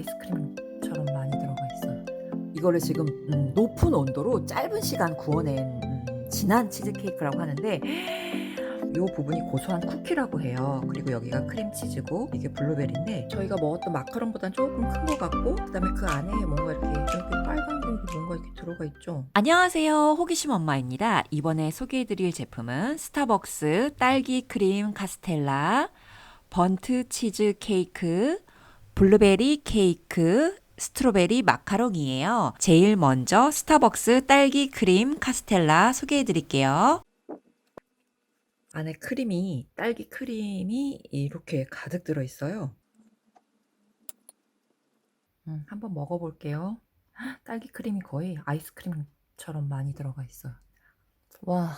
아이스크림처럼 많이 들어가 있어요. 이거를 지금 음, 높은 온도로 짧은 시간 구워낸 음, 진한 치즈케이크라고 하는데 이 부분이 고소한 쿠키라고 해요. 그리고 여기가 크림치즈고 이게 블루베리인데 저희가 먹었던 마카롱보다 조금 큰 것 같고 그다음에 그 안에 뭔가 이렇게 이렇게 빨간 게 뭔가 이렇게 들어가 있죠. 안녕하세요. 호기심 엄마입니다. 이번에 소개해드릴 제품은 스타벅스 딸기 크림 카스텔라, 번트 치즈 케이크, 블루베리 케이크, 스트로베리 마카롱이에요. 제일 먼저 스타벅스 딸기 크림 카스텔라 소개해 드릴게요. 안에 크림이 딸기 크림이 이렇게 가득 들어 있어요. 음, 한번 먹어볼게요. 헉, 딸기 크림이 거의 아이스크림처럼 많이 들어가 있어요. 와,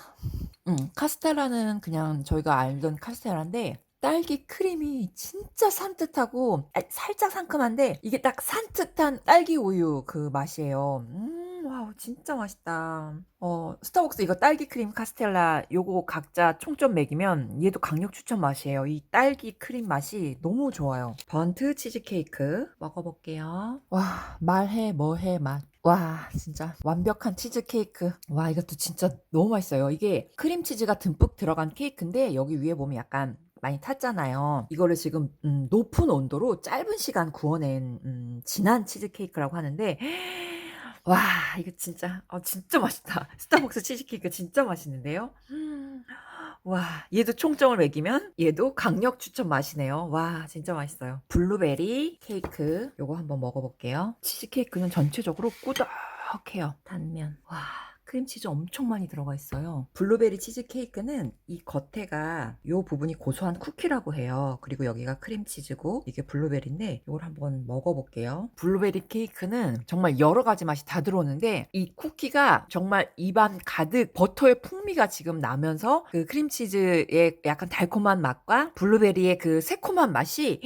음, 카스텔라는 그냥 저희가 알던 카스텔라인데 딸기 크림이 진짜 산뜻하고 아, 살짝 상큼한데 이게 딱 산뜻한 딸기 우유 그 맛이에요. 음, 와우, 진짜 맛있다. 어, 스타벅스 이거 딸기 크림 카스텔라 요거 각자 총점 매기면 얘도 강력 추천 맛이에요. 이 딸기 크림 맛이 너무 좋아요. 번트 치즈케이크 먹어볼게요. 와, 말해 뭐해 맛. 와, 진짜 완벽한 치즈케이크. 와, 이것도 진짜 너무 맛있어요. 이게 크림치즈가 듬뿍 들어간 케이크인데 여기 위에 보면 약간 많이 탔잖아요. 이거를 지금 음, 높은 온도로 짧은 시간 구워낸 음, 진한 치즈케이크라고 하는데 와 이거 진짜 어, 진짜 맛있다. 스타벅스 치즈케이크 진짜 맛있는데요. 음, 와 얘도 총점을 매기면 얘도 강력 추천 맛이네요. 와 진짜 맛있어요. 블루베리 케이크 요거 한번 먹어볼게요. 치즈케이크는 전체적으로 꾸덕해요. 단면 와. 크림치즈 엄청 많이 들어가 있어요. 블루베리 치즈케이크는 이 겉에가 요 부분이 고소한 쿠키라고 해요. 그리고 여기가 크림치즈고 이게 블루베리인데 이걸 한번 먹어볼게요. 블루베리 케이크는 정말 여러 가지 맛이 다 들어오는데 이 쿠키가 정말 입안 가득 버터의 풍미가 지금 나면서 그 크림치즈의 약간 달콤한 맛과 블루베리의 그 새콤한 맛이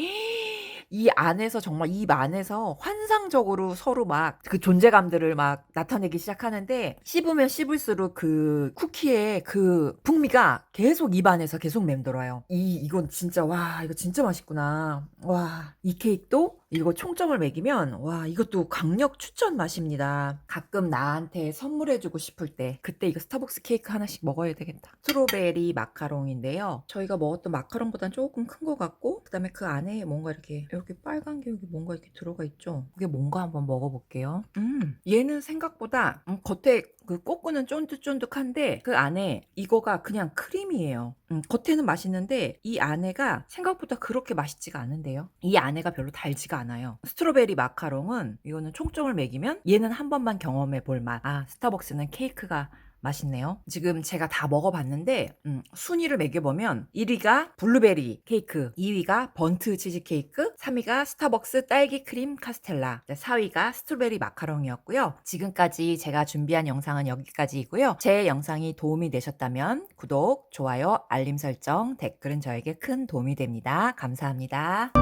이 안에서 정말 입 안에서 환상적으로 서로 막 그 존재감들을 막 나타내기 시작하는데 씹으면 씹을수록 그 쿠키의 그 풍미가 계속 입 안에서 계속 맴돌아요. 이 이건 진짜 와 이거 진짜 맛있구나. 와 이 케이크도 이거 총점을 매기면 와 이것도 강력 추천 맛입니다. 가끔 나한테 선물해주고 싶을 때 그때 이거 스타벅스 케이크 하나씩 먹어야 되겠다. 스트로베리 마카롱인데요. 저희가 먹었던 마카롱보다 조금 큰 것 같고 그다음에 그 안에 뭔가 이렇게 이렇게 빨간 게 여기 뭔가 이렇게 들어가 있죠. 그게 뭔가 한번 먹어볼게요. 음 얘는 생각보다 음, 겉에 그 꼬꾸는 쫀득쫀득한데 그 안에 이거가 그냥 크림이에요. 음, 겉에는 맛있는데 이 안에가 생각보다 그렇게 맛있지가 않은데요. 이 안에가 별로 달지가 않아요. 스트로베리 마카롱은 이거는 총점을 매기면 얘는 한 번만 경험해 볼 맛. 아 스타벅스는 케이크가 맛있네요. 지금 제가 다 먹어봤는데 음, 순위를 매겨보면 1위가 블루베리 케이크, 2위가 번트 치즈 케이크, 3위가 스타벅스 딸기 크림 카스텔라, 4위가 스트로베리 마카롱이었고요. 지금까지 제가 준비한 영상은 여기까지이고요. 제 영상이 도움이 되셨다면 구독, 좋아요, 알림 설정, 댓글은 저에게 큰 도움이 됩니다. 감사합니다.